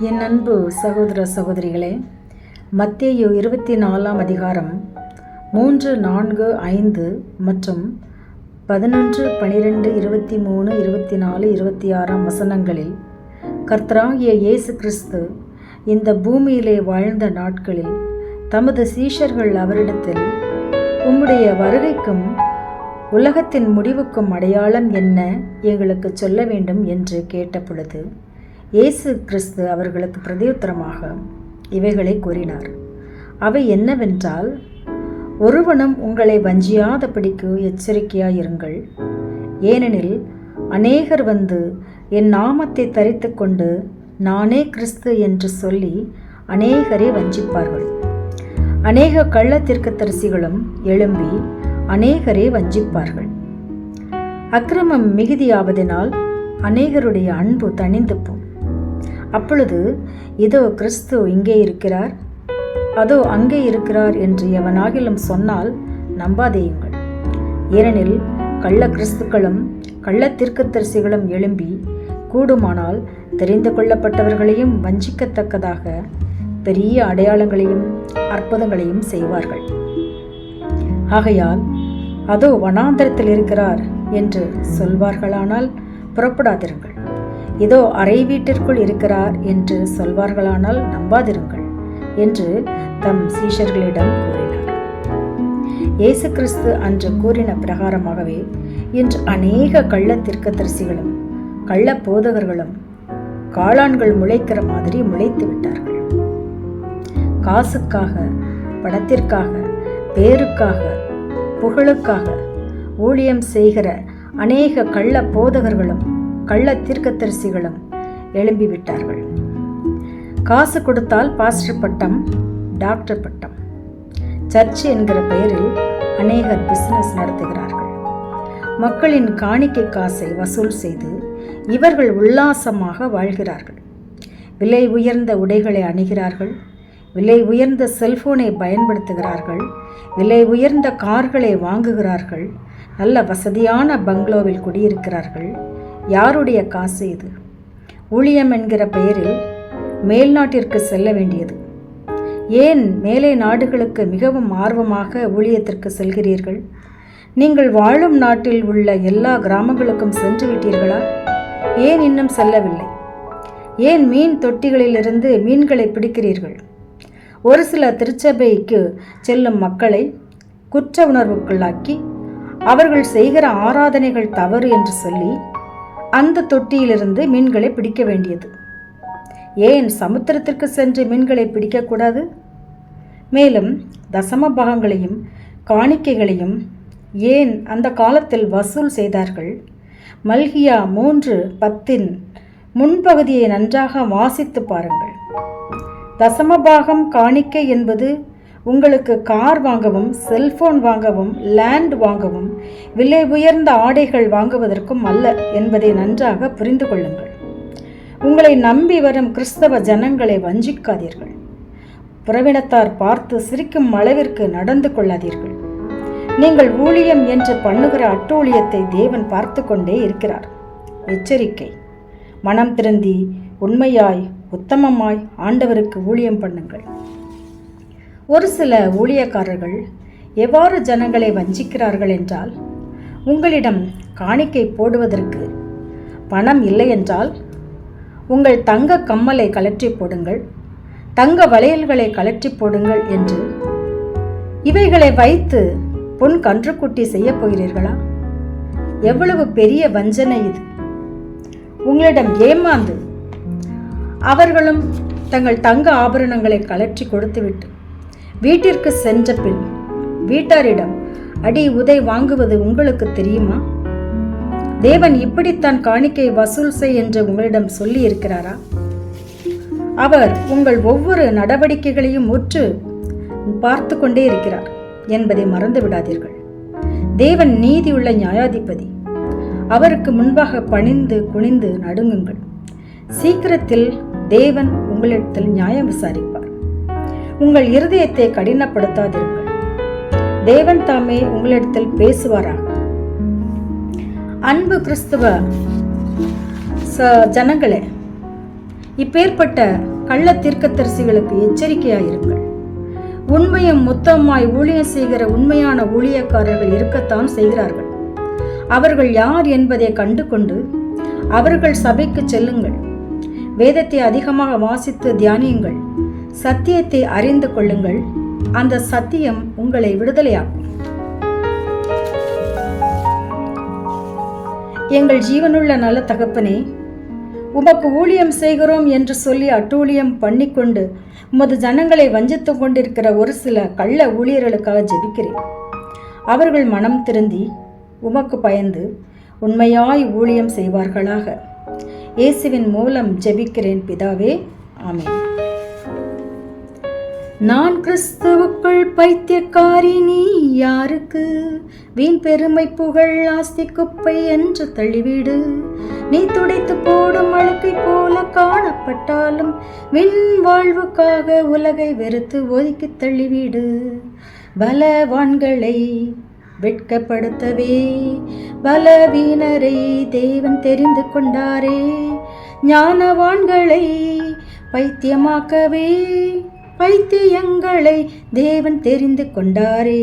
என் அன்பு சகோதர சகோதரிகளே மத்தேயு இருபத்தி நாலாம் அதிகாரம் மூன்று நான்கு ஐந்து மற்றும் பதினொன்று பனிரெண்டு இருபத்தி மூணு இருபத்தி நாலு இருபத்தி ஆறாம் வசனங்களில் கர்த்தராகிய இயேசு கிறிஸ்து இந்த பூமியிலே வாழ்ந்த நாட்களில் தமது சீஷர்கள் அவரிடத்தில் உம்முடைய வருகைக்கும் உலகத்தின் முடிவுக்கும் அடையாளம் என்ன? எங்களுக்கு சொல்ல வேண்டும் என்று கேட்டபொழுது இயேசு கிறிஸ்து அவர்களுக்கு பிரதியுத்தரமாக இவைகளை கூறினார். அவை என்னவென்றால் ஒருவனும் உங்களை வஞ்சியாதபடிக்கு எச்சரிக்கையாயிருங்கள். ஏனெனில் அநேகர் வந்து என் நாமத்தை தரித்து கொண்டு நானே கிறிஸ்து என்று சொல்லி அநேகரை வஞ்சிப்பார்கள். அநேக கள்ளத்திற்கு தரிசிகளும் எழும்பி அநேகரை வஞ்சிப்பார்கள். அக்கிரமம் மிகுதியாவதினால் அநேகருடைய அன்பு தணிந்து போம். அப்பொழுது இதோ கிறிஸ்து இங்கே இருக்கிறார். அதோ அங்கே இருக்கிறார் என்று எவனாகிலும் சொன்னால் நம்பாதேயுங்கள். ஏனெனில் கள்ள கிறிஸ்துக்களும் கள்ள தீர்க்கதரிசிகளும் எழும்பி கூடுமானால் தெரிந்து கொள்ளப்பட்டவர்களையும் வஞ்சிக்கத்தக்கதாக பெரிய அடையாளங்களையும் அற்புதங்களையும் செய்வார்கள். ஆகையால் அதோ வனாந்தரத்தில் இருக்கிறார் என்று சொல்வார்களானால் புறப்படாதிருங்கள். இதோ அறை வீட்டிற்குள் இருக்கிறார் என்று சொல்வார்களானால் நம்பாதிருங்கள் என்று தம் சீஷர்களிடம் கூறினார். இயேசு கிறிஸ்து அன்று கூறின பிரகாரமாகவே இன்று அநேக கள்ள தீர்க்கதரிசிகளும் கள்ள போதகர்களும் காளான்கள் முளைக்கிற மாதிரி முளைத்து விட்டார்கள். காசுக்காக பணத்திற்காக பேருக்காக புகழுக்காக ஊழியம் செய்கிற அநேக கள்ள போதகர்களும் கள்ள தீர்க்கதரிசிகளும் எழும்பிவிட்டார்கள். காசு கொடுத்தால் பாஸ்டர் பட்டம் டாக்டர் பட்டம். சர்ச் என்கிற பெயரில் அநேகர் பிசினஸ் நடத்துகிறார்கள். மக்களின் காணிக்கை காசை வசூல் செய்து இவர்கள் உல்லாசமாக வாழ்கிறார்கள். விலை உயர்ந்த உடைகளை அணிகிறார்கள். விலை உயர்ந்த செல்போனை பயன்படுத்துகிறார்கள். விலை உயர்ந்த கார்களை வாங்குகிறார்கள். நல்ல வசதியான பங்களோவில் குடியிருக்கிறார்கள். யாருடைய காசு இது? ஊழியம் என்கிற பெயரில் மேல்நாட்டிற்கு செல்ல வேண்டியது. ஏன் மேலை நாடுகளுக்கு மிகவும் ஆர்வமாக ஊழியத்திற்கு செல்கிறீர்கள்? நீங்கள் வாழும் நாட்டில் உள்ள எல்லா கிராமங்களுக்கும் சென்று விட்டீர்களா? ஏன் இன்னும் செல்லவில்லை? ஏன் மீன் தொட்டிகளிலிருந்து மீன்களை பிடிக்கிறீர்கள்? ஒரு சில திருச்சபைக்கு செல்லும் மக்களை குற்ற உணர்வுக்குள்ளாக்கி அவர்கள் செய்கிற ஆராதனைகள் தவறு என்று சொல்லி அந்த தொட்டியிலிருந்து மீன்களை பிடிக்க வேண்டியது. ஏன் சமுத்திரத்திற்கு சென்று மீன்களை பிடிக்கக்கூடாது? மேலும் தசம பாகங்களையும் காணிக்கைகளையும் ஏன் அந்த காலத்தில் வசூல் செய்தார்கள்? மல்கியா மூன்று பத்தின் முன்பகுதியை நன்றாக வாசித்து பாருங்கள். தசமபாகம் காணிக்கை என்பது உங்களுக்கு கார் வாங்கவும் செல்போன் வாங்கவும் லேண்ட் வாங்கவும் விலை உயர்ந்த ஆடைகள் வாங்குவதற்கும் அல்ல என்பதை நன்றாக புரிந்து கொள்ளுங்கள். உங்களை நம்பி வரும் கிறிஸ்தவ ஜனங்களை வஞ்சிக்காதீர்கள். புறவினத்தார் பார்த்து சிரிக்கும் அளவிற்கு நடந்து கொள்ளாதீர்கள். நீங்கள் ஊழியம் என்று பண்ணுகிற அட்டூழியத்தை தேவன் பார்த்து கொண்டே இருக்கிறார். எச்சரிக்கை. மனம் திருந்தி உண்மையாய் உத்தமமாய் ஆண்டவருக்கு ஊழியம் பண்ணுங்கள். ஒரு சில ஊழியக்காரர்கள் எவ்வாறு ஜனங்களை வஞ்சிக்கிறார்கள் என்றால் உங்களிடம் காணிக்கை போடுவதற்கு பணம் இல்லை என்றால் உங்கள் தங்க கம்மலை கலற்றி போடுங்கள் தங்க வளையல்களை கலற்றி போடுங்கள் என்று இவைகளை வைத்து பொன் கன்றுக்குட்டி செய்ய போகிறீர்களா? எவ்வளவு பெரிய வஞ்சனை இது. உங்களிடம் ஏமாந்து அவர்களும் தங்கள் தங்க ஆபரணங்களை கலற்றி கொடுத்துவிட்டு வீட்டிற்கு சென்ற பின் வீட்டாரிடம் அடி உதை வாங்குவது உங்களுக்கு தெரியுமா? தேவன் இப்படித்தான் காணிக்கை வசூல் செய் என்று உங்களிடம் சொல்லி இருக்கிறாரா அவர் உங்கள் ஒவ்வொரு நடவடிக்கைகளையும் உற்று பார்த்து கொண்டே இருக்கிறார் என்பதை மறந்து விடாதீர்கள். தேவன் நீதியுள்ள நியாயாதிபதி. அவருக்கு முன்பாக பணிந்து குனிந்து நடுங்குங்கள். சீக்கிரத்தில் தேவன் உங்களிடத்தில் நியாயம் விசாரிப்பார். உங்கள் இருதயத்தை கடினப்படுத்தாதீர்கள் தேவன் தாமே உங்களிடத்தில் பேசுவாராக. அன்பு கிறிஸ்துவ ச ஜனங்களே இப்பேற்பட்ட கள்ள எச்சரிக்கையாக எச்சரிக்கையாயிருங்கள். உண்மையும் மொத்தமாய் ஊழியம் செய்கிற உண்மையான ஊழியக்காரர்கள் இருக்கத்தான் செய்கிறார்கள். அவர்கள் யார் என்பதை கண்டு கொண்டு அவர்கள் சபைக்கு செல்லுங்கள். வேதத்தை அதிகமாக வாசித்து தியானியுங்கள். சத்தியத்தை அறிந்து கொள்ளுங்கள். அந்த சத்தியம் உங்களை விடுதலையாகும் எங்கள் ஜீவனுள்ள நல்ல தகப்பனே உமக்கு ஊழியம் செய்கிறோம் என்று சொல்லி அட்டூழியம் பண்ணிக்கொண்டு உமது ஜனங்களை வஞ்சித்து கொண்டிருக்கிற ஒரு சில கள்ள ஊழியர்களுக்காக ஜெபிக்கிறேன். அவர்கள் மனம் திருந்தி உமக்கு பயந்து உண்மையாய் ஊழியம் செய்வார்களாக. இயேசுவின் மூலம் ஜெபிக்கிறேன் பிதாவே ஆமேன். நான் கிறிஸ்துவுக்குள் பைத்தியக்காரி நீ யாருக்கு? வீண் பெருமை புகழ் ஆஸ்தி குப்பை என்று தள்ளிவிடு. நீ துடைத்து போடும் அழுக்கை போல காணப்பட்டாலும் விண் வாழ்வுக்காக உலகை வெறுத்து ஒதுக்கி தள்ளிவிடு. பலவான்களை வெட்கப்படுத்தவே பலவீனரை தேவன் தெரிந்து கொண்டாரே. ஞானவான்களை பைத்தியமாக்கவே பைத்தியங்களை தேவன் தெரிந்து கொண்டாரே.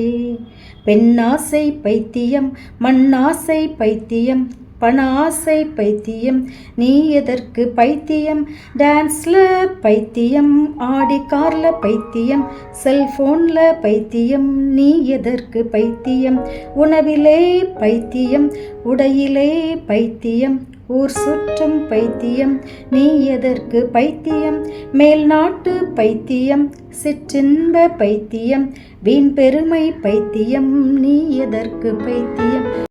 பெண்ணாசை பைத்தியம் மண்ணாசை பைத்தியம் பண ஆசை பைத்தியம் நீ எதற்கு பைத்தியம்? டான்ஸில் பைத்தியம் ஆடி காரில் பைத்தியம் செல்ஃபோனில் பைத்தியம் நீ எதற்கு பைத்தியம்? உணவிலே பைத்தியம் உடையிலே பைத்தியம் ஊர் சுற்றும் பைத்தியம் நீ எதற்கு பைத்தியம்? மேல் நாட்டு பைத்தியம் சிற்றின்ப பைத்தியம் வீண் பெருமை பைத்தியம் நீ எதற்கு பைத்தியம்?